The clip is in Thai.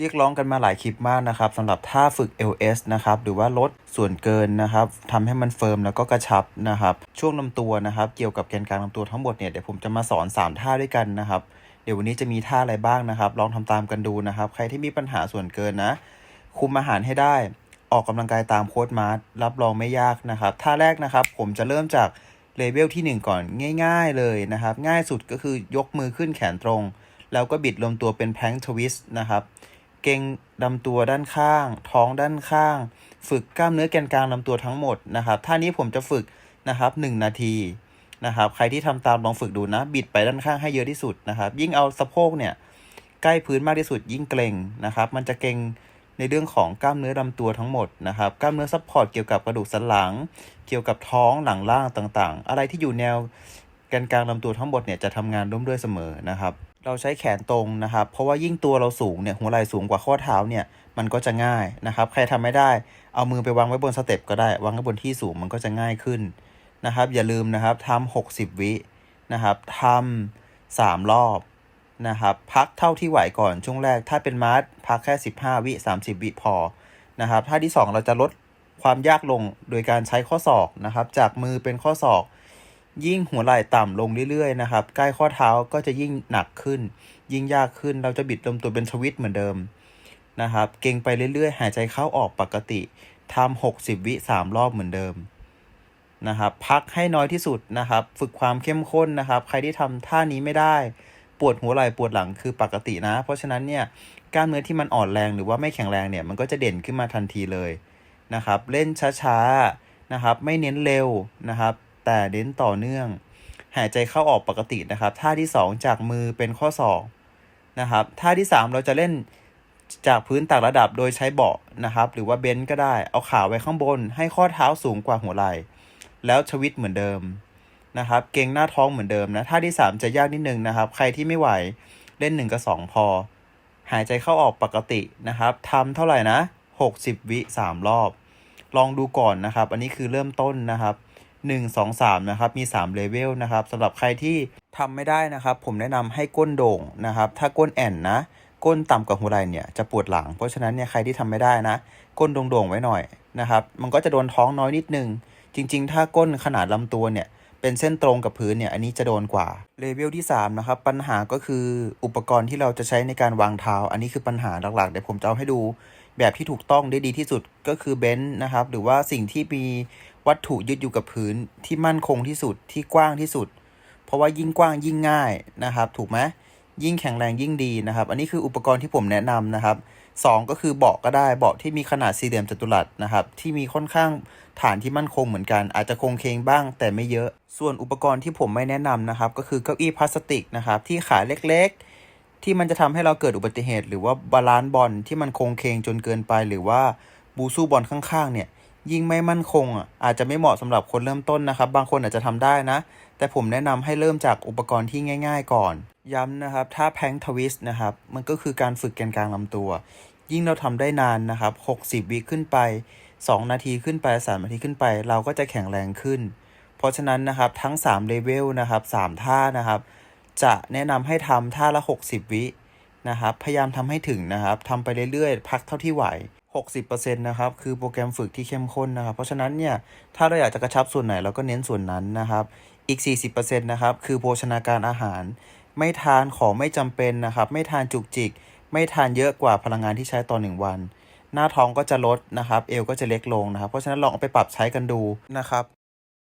เรียกร้องกันมาหลายคลิปมากนะครับสำหรับท่าฝึก LS นะครับหรือว่าลดส่วนเกินนะครับทำให้มันเฟิร์มแล้วก็กระชับนะครับช่วงลำตัวนะครับ เกี่ยวกับแกนกลางลำตัวทั้งหมดเนี่ยเดี๋ยวผมจะมาสอน 3 ท่าด้วยกันนะครับ เดี๋ยววันนี้จะมีท่าอะไรบ้างนะครับ ลองทำตามกันดูนะครับ ใครที่มีปัญหาส่วนเกินนะ คุมอาหารให้ได้ออกกำลังกายตามโค้ดมาร์รับรองไม่ยากนะครับท่าแรกนะครับ ผมจะเริ่มจากเลเวลที่ 1 ก่อนง่าย ๆเลยนะครับ ง่ายสุดก็คือยกมือขึ้นแขนตรง แล้วก็บิดลมตัวเป็นแพลงทวิสต์นะครับ เก่งลำตัวด้านข้าง ท้องด้านข้าง ฝึกกล้ามเนื้อแกนกลางลำตัวทั้งหมดนะครับท่านี้ผมจะฝึกนะครับ 1 นาทีนะครับ ใครที่ทำตามลองฝึกดูนะ บิดไปด้านข้างให้เยอะที่สุดนะครับ ยิ่งเอาสะโพกเนี่ยใกล้พื้นมากที่สุดยิ่งเกร็งนะครับ มันจะเกร็งในเรื่องของกล้ามเนื้อลำตัวทั้งหมดนะครับ กล้ามเนื้อซัพพอร์ตเกี่ยวกับกระดูกสันหลัง เกี่ยวกับท้องหลังล่างต่างๆ อะไรที่อยู่แนวแกนกลางลำตัวทั้งหมดเนี่ยจะทำงานร่วมด้วยเสมอนะครับ เราใช้แขนตรงนะครับ เพราะว่ายิ่งตัวเราสูงเนี่ยหัวไหล่สูงกว่าข้อเท้าเนี่ยมันก็จะง่ายนะครับ ใครทำไม่ได้เอามือไปวางไว้บนสเต็ปก็ได้ วางไว้บนที่สูงมันก็จะง่ายขึ้นนะครับ อย่าลืมนะครับทำ60 วินะครับทำสามรอบนะครับพักเท่าที่ไหวก่อนช่วงแรก ถ้าเป็นมาร์ทพักแค่ 15 วิ 30 วิพอนะครับท่าที่ 2 เราจะลดความยากลงโดยการใช้ข้อศอกนะครับ จากมือเป็นข้อศอก ยิ่งหัวไหล่ต่ำลงเรื่อยๆนะครับใกล้ข้อเท้าก็จะยิ่งหนักขึ้น ยิ่งยากขึ้นเราจะบิดลมตัวเป็นสวิตเหมือนเดิมนะครับ เก่งไปเรื่อยๆ หายใจเข้าออกปกติทำ60วิ3รอบเหมือนเดิมนะครับ พักให้น้อยที่สุดนะครับ ฝึกความเข้มข้นนะครับ ใครที่ทำท่านี้ไม่ได้ปวดหัวไหล่ปวดหลังคือปกตินะ เพราะฉะนั้นเนี่ยกล้ามเนื้อที่มันอ่อนแรงหรือว่าไม่แข็งแรงเนี่ยมันก็จะเด่นขึ้นมาทันทีเลยนะครับ เล่นช้าๆนะครับ ไม่เน้นเร็วนะครับ แต่เน้นต่อเนื่อง หายใจเข้าออกปกตินะครับ ท่าที่ 2 จากมือเป็นข้อศอกนะครับ ท่าที่ 3 เราจะเล่นจากพื้นต่างระดับโดยใช้เบาะนะครับ หรือว่าเบนซ์ก็ได้ เอาขาไว้ข้างบน ให้ข้อเท้าสูงกว่าหัวไหล่ แล้วชวิตเหมือนเดิมนะครับ เก่งหน้าท้องเหมือนเดิมนะ ท่าที่ 3 จะยากนิดนึงนะครับ ใครที่ไม่ไหวเล่น 1 กับ 2 พอ หายใจเข้าออกปกตินะครับทำเท่าไหร่นะ 60 วิ 3 รอบ ลองดูก่อนนะครับ อันนี้คือเริ่มต้นนะครับ 1 2 3นะครับมี3เลเวลนะครับสำหรับใครที่ทำไม่ได้นะครับ ผมแนะนำให้ก้นโด่งนะครับ ถ้าก้นแอนนะก้นต่ำกว่าหัวไหล่เนี่ยจะปวดหลัง เพราะฉะนั้นเนี่ยใครที่ทำไม่ได้นะ ก้นโด่งๆไว้หน่อยนะครับ มันก็จะโดนท้องน้อยนิดนึง จริง ๆ ถ้าก้นขนาดลำตัวเนี่ยเป็นเส้นตรงกับพื้นเนี่ยอันนี้จะโดนกว่าเลเวลที่3นะครับปัญหาก็คืออุปกรณ์ที่เราจะใช้ในการวางเท้า อันนี้คือปัญหาหลักๆเดี๋ยวผมจะเอาให้ดูแบบที่ถูกต้องได้ดีที่สุดก็คือเบนซ์นะครับหรือว่าสิ่งที่มี วัตถุยึดอยู่กับพื้นที่มั่นคงที่สุดที่กว้างที่สุด เพราะว่ายิ่งกว้างยิ่งง่ายนะครับ ถูกไหมยิ่งแข็งแรงยิ่งดีนะครับ อันนี้คืออุปกรณ์ที่ผมแนะนำนะครับสองก็คือเบาะก็ได้เบาะที่มีขนาดสี่เหลี่ยมจัตุรัสนะครับที่มีค่อนข้างฐานที่มั่นคงเหมือนกัน อาจจะคงเคงบ้างแต่ไม่เยอะ ส่วนอุปกรณ์ที่ผมไม่แนะนำนะครับ ก็คือเก้าอี้พลาสติกนะครับที่ขาเล็กๆ ที่มันจะทำให้เราเกิดอุบัติเหตุ หรือว่าบาลานซ์บอลที่มันคงเคงจนเกินไป หรือว่าบูสู้บอลข้างๆเนี่ย ยิ่งไม่มั่นคงอะอาจจะไม่เหมาะสำหรับคนเริ่มต้นนะครับ บางคนอาจจะทำได้นะ แต่ผมแนะนำให้เริ่มจากอุปกรณ์ที่ง่าย ๆ ก่อน ย้ำนะครับถ้าแพงทวิสต์นะครับ มันก็คือการฝึกแกนกลางลำตัว ยิ่งเราทำได้นานนะครับ 60 วิขึ้นไป 2 นาทีขึ้นไป 3 นาทีขึ้นไป เราก็จะแข็งแรงขึ้น เพราะฉะนั้นนะครับทั้ง3เลเวลนะครับ3ท่านะครับ จะแนะนำให้ทำท่าละ 60 วิ นะครับ พยายามทำให้ถึงนะครับทำไปเรื่อยๆ พักเท่าที่ไหว 60%นะครับ คือโปรแกรมฝึกที่เข้มข้นนะครับ เพราะฉะนั้นเนี่ย ถ้าเราอยากจะกระชับส่วนไหนเราก็เน้นส่วนนั้นนะครับ อีก 40%นะครับ คือโภชนาการอาหาร ไม่ทานของไม่จำเป็นนะครับ ไม่ทานจุกจิก ไม่ทานเยอะกว่าพลังงานที่ใช้ต่อหนึ่งวัน หน้าท้องก็จะลดนะครับ เอวก็จะเล็กลงนะครับ เพราะฉะนั้นลองเอาไปปรับใช้กันดูนะครับ